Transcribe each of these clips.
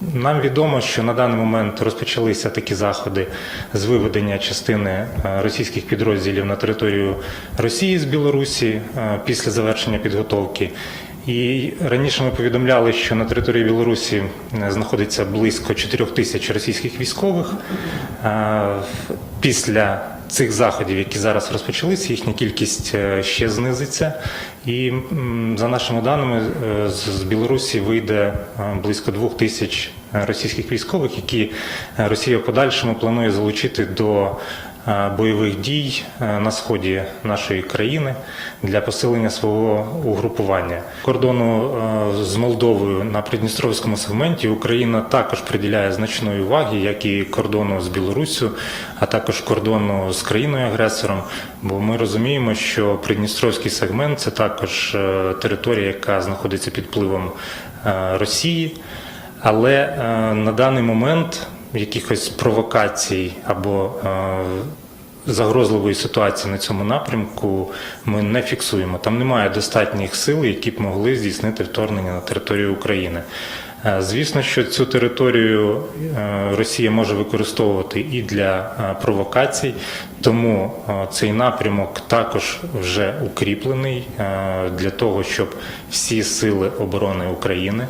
Нам відомо, що на даний момент розпочалися такі заходи з виведення частини е, російських підрозділів на територію Росії з Білорусі е, після завершення підготовки. І раніше ми повідомляли, що на території Білорусі е, знаходиться близько 4 тисяч російських військових. Після цих заходів, які зараз розпочалися, їхня кількість е, ще знизиться. І за нашими даними, е, з Білорусі вийде е, близько двох тисяч російських військових, які Росія в подальшому планує залучити до бойових дій е, на сході нашої країни для посилення свого угрупування. Кордону е, з Молдовою на Придністровському сегменті Україна також приділяє значної уваги, як і кордону з Білоруссю, а також кордону з країною-агресором. Бо ми розуміємо, що Придністровський сегмент це також е, територія, яка знаходиться під впливом е, Росії. Але е, на даний момент якихось провокацій або е, загрозливої ситуації на цьому напрямку ми не фіксуємо. Там немає достатніх сил, які б могли здійснити вторгнення на територію України. Е, Звісно, що цю територію е, Росія може використовувати і для провокацій, тому цей напрямок також вже укріплений для того, щоб всі сили оборони України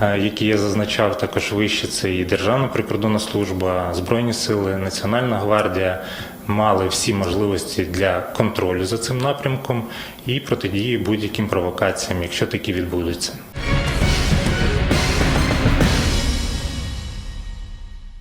які я зазначав також вище, це і Державна прикордонна служба, Збройні сили, Національна гвардія мали всі можливості для контролю за цим напрямком і протидії будь-яким провокаціям, якщо такі відбудуться.